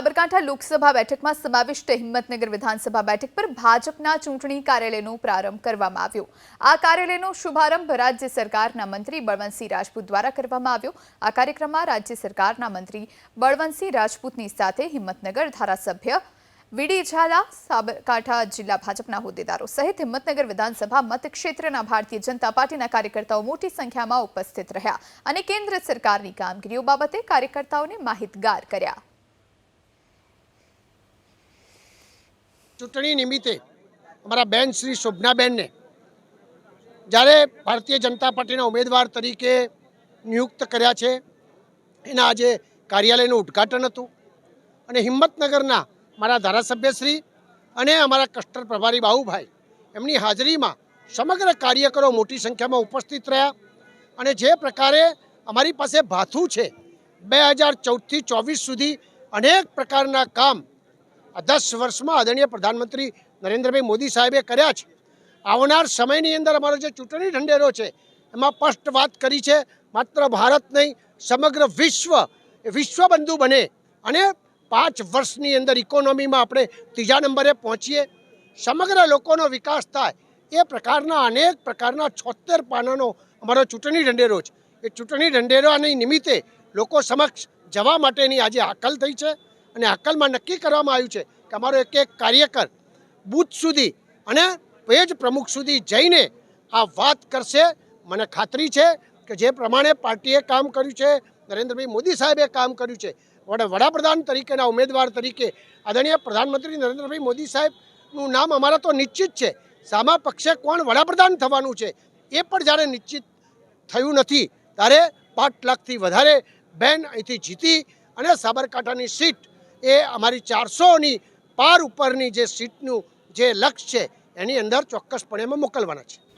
સાબરકાંઠા લોકસભા બેઠકમાં સમાવિષ્ટ હિંમતનગર વિધાનસભા બેઠક પર ભાજપના ચૂંટણી કાર્યાલયનો પ્રારંભ કરવામાં આવ્યો. આ કાર્યાલયનો શુભારંભ રાજ્ય સરકારના મંત્રી બળવંતસિંહ રાજપૂત દ્વારા કરવામાં આવ્યો. આ કાર્યક્રમમાં રાજ્ય સરકારના મંત્રી બળવંતસિંહ રાજપૂતની સાથે હિંમતનગર ધારાસભ્ય વીડી ઝાલા, સાબરકાંઠા જિલ્લા ભાજપના હોદ્દેદારો સહિત હિંમતનગર વિધાનસભા મતક્ષેત્રના ભારતીય જનતા પાર્ટીના કાર્યકર્તાઓ મોટી સંખ્યામાં ઉપસ્થિત રહ્યા અને કેન્દ્ર સરકારની કામગીરીઓ બાબતે કાર્યકર્તાઓને માહિતગાર કર્યા. ચૂંટણી નિમિત્તે અમારા બેન શ્રી શોભનાબેનને જ્યારે ભારતીય જનતા પાર્ટીના ઉમેદવાર તરીકે નિયુક્ત કર્યા છે, એના આજે કાર્યાલયનું ઉદ્ઘાટન હતું અને હિંમતનગરના મારા ધારાસભ્યશ્રી અને અમારા કસ્ટર પ્રભારી બાહુભાઈ એમની હાજરીમાં સમગ્ર કાર્યકરો મોટી સંખ્યામાં ઉપસ્થિત રહ્યા અને જે પ્રકારે અમારી પાસે ભાથું છે, બે હજાર ચૌદથી ચોવીસ સુધી અનેક પ્રકારના કામ આ દસ વર્ષમાં આદરણીય પ્રધાનમંત્રી નરેન્દ્રભાઈ મોદી સાહેબે કર્યા છે. આવનાર સમયની અંદર અમારો જે ચૂંટણી ઢંઢેરો છે, એમાં સ્પષ્ટ વાત કરી છે, માત્ર ભારત નહીં, સમગ્ર વિશ્વ, એ વિશ્વબંધુ બને અને પાંચ વર્ષની અંદર ઇકોનોમીમાં આપણે ત્રીજા નંબરે પહોંચીએ. સમગ્ર લોકોનો વિકાસ થાય, એ પ્રકારના અનેક પ્રકારના છોતેર પાનાનો અમારો ચૂંટણી ઢંઢેરો છે. એ ચૂંટણી ઢંઢેરાની નિમિત્તે લોકો સમક્ષ જવા માટેની આજે હાકલ થઈ છે. અને હાકલમાં નક્કી કરવામાં આવ્યું છે કે અમારો એક એક કાર્યકર બૂથ સુધી અને પેજ પ્રમુખ સુધી જઈને આ વાત કરશે. મને ખાતરી છે કે જે પ્રમાણે પાર્ટીએ કામ કર્યું છે, નરેન્દ્રભાઈ મોદી સાહેબે કામ કર્યું છે, વડા, વડાપ્રધાન તરીકેના ઉમેદવાર તરીકે આદરણીય પ્રધાનમંત્રી નરેન્દ્રભાઈ મોદી સાહેબનું નામ અમારા તો નિશ્ચિત છે. સામા પક્ષે કોણ વડાપ્રધાન થવાનું છે એ પણ જ્યારે નિશ્ચિત થયું નથી, ત્યારે પાંચ લાખથી વધારે બેન અહીંથી જીતી અને સાબરકાંઠાની સીટ એ અમારી ચારસોની પાર ઉપરની જે સીટનું જે લક્ષ્ય છે, એની અંદર ચોક્કસપણે અમે મોકલવાના છે